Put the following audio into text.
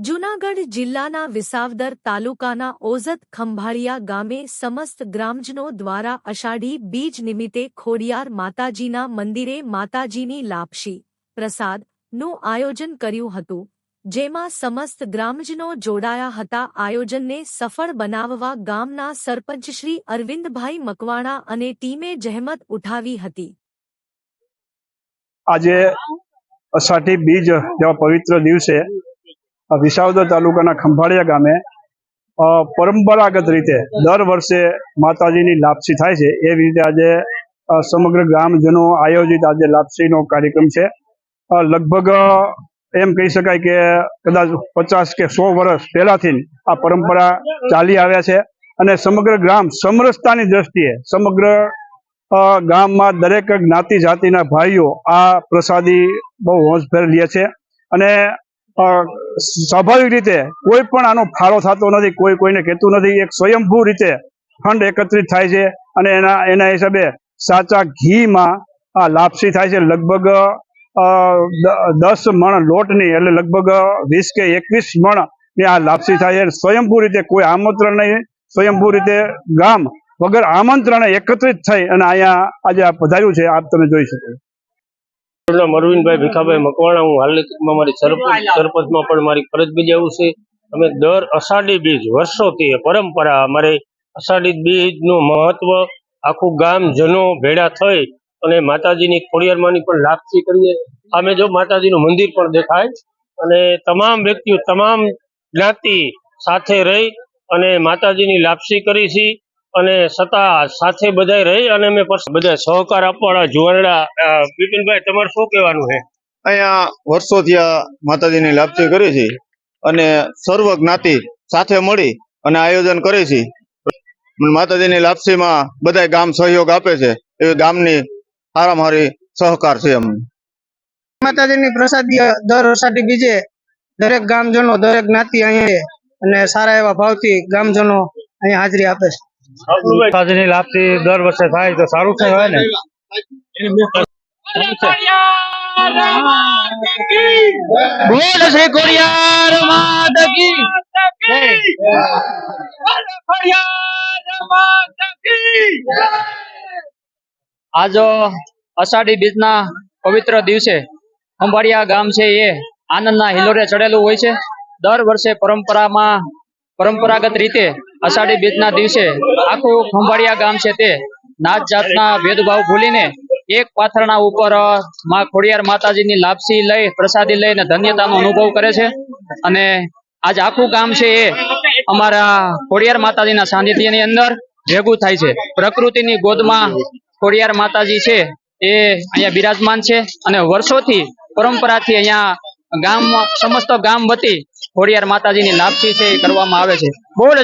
જૂનાગઢ જિલ્લાના વિસાવદર તાલુકાના ઓઝત ખંભાળિયા ગામે સમસ્ત ગ્રામજનો દ્વારા અષાઢી બીજ નિમિત્તે ખોડિયાર માતાજીના મંદિરે માતાજીની લાપશી, પ્રસાદનું આયોજન કર્યું હતું, જેમાં સમસ્ત ગ્રામજનો જોડાયા હતા. આયોજનને સફળ બનાવવા ગામના સરપંચ શ્રી અરવિંદભાઈ મકવાણા અને ટીમે જહેમત ઉઠાવી હતી. આજે અષાઢી બીજ જેવા પવિત્ર દિવસે વિસાવદર તાલુકાના ખંભાળિયા ગામે પરંપરાગત રીતે દર વર્ષે માતાજીની લાપસી થાય છે. એવી રીતે આજે સમગ્ર ગ્રામજનો આયોજિત આજે લાપસીનો કાર્યક્રમ છે. લગભગ એમ કહી શકાય કે કદાચ પચાસ કે સો વર્ષ પહેલાથી આ પરંપરા ચાલી આવ્યા છે અને સમગ્ર ગ્રામ સમરસતાની દ્રષ્ટિએ સમગ્ર ગામમાં દરેક જ્ઞાતિ જાતિના ભાઈઓ આ પ્રસાદી બહુ હોંશભેર લે છે. અને સ્વાભાવિક રીતે કોઈ પણ આનો ફાળો થતો નથી, કોઈ કોઈને કહેતું નથી, એક સ્વયંભૂ રીતે ફંડ એકત્રિત થાય છે અને એના એના હિસાબે સાચા ઘીમાં આ લાપસી થાય છે. લગભગ દસ મણ લોટની એટલે લગભગ વીસ કે એકવીસ મણની આ લાપસી થાય છે. સ્વયંભૂ રીતે કોઈ આમંત્રણ નહીં. સ્વયંભૂ રીતે ગામ વગર આમંત્રણે એકત્રિત થઈ અને અહીંયા આજે આ પધાર્યું છે. આપ તમે જોઈ શકો નામ અરવિંદભાઈ ભીખાભાઈ મકવાણા હું હાલની મારી સરપંચમાં પણ મારી ફરજ બજાવું છે. અમે દર અષાઢી બીજ વર્ષોથી પરંપરા અમારે અષાઢી બીજનું મહત્વ આખું ગામ જનો ભેળા થઈ અને માતાજીની ખોડિયારમાંની પણ લાપસી કરીએ. અમે જો માતાજીનું મંદિર પણ દેખાય અને તમામ વ્યક્તિઓ તમામ જ્ઞાતિ સાથે રહી અને માતાજીની લાપસી કરી છે. અને છતાં સાથે બધા રહી અને અમે બધા સહકાર આપવાના જુવાનડા બિપિનભાઈ તમારે શું કહેવાનું છે? અહીંયા વર્ષોથી આ માતાજીની લાપસી કરી છે અને સર્વ જ્ઞાતિ સાથે મળી અને આયોજન કરે છે. માતાજીની લાપસીમાં બધા ગામ સહયોગ આપે છે. એવી ગામની સારામાં સારી સહકાર છે અમને માતાજીની પ્રસાદી દર વર્ષાથી બીજે દરેક ગામજનો દરેક જ્ઞાતિ અહીંયા અને સારા એવા ભાવથી ગામજનો અહીંયા હાજરી આપે છે. માતાજીની લાપસી દર વર્ષે થાય તો સારું છે હોય ને. બોલ શ્રી કોરિયાર માત કી. આજ અષાઢી બીજના પવિત્ર દિવસે ખંભાળિયા ગામ છે એ આનંદના હિલોરે ચડેલું હોય છે. દર વર્ષે પરંપરામાં પરંપરાગત રીતે અષાઢી બીજના દિવસે આખું ખંભાળિયા ગામ છે તે નાત જાતના ભેદભાવ ભૂલીને એક પાથરણા ઉપરમાં ખોડિયાર માતાજીની લાપસી લઈ, પ્રસાદી લઈને ધન્યતાનો અનુભવ કરે છે. અને આજ આખું ગામ છે એ અમારા ખોડિયાર માતાજીના સાનિધ્યની અંદર ભેગું થાય છે. પ્રકૃતિની ગોદમાં ખોડિયાર માતાજી છે એ અહીંયા બિરાજમાન છે અને વર્ષોથી પરંપરાથી અહીંયા ગામ, સમસ્ત ગામ વતી ખોડિયાર માતાજીની લાપસી છે એ કરવામાં આવે છે. બોલ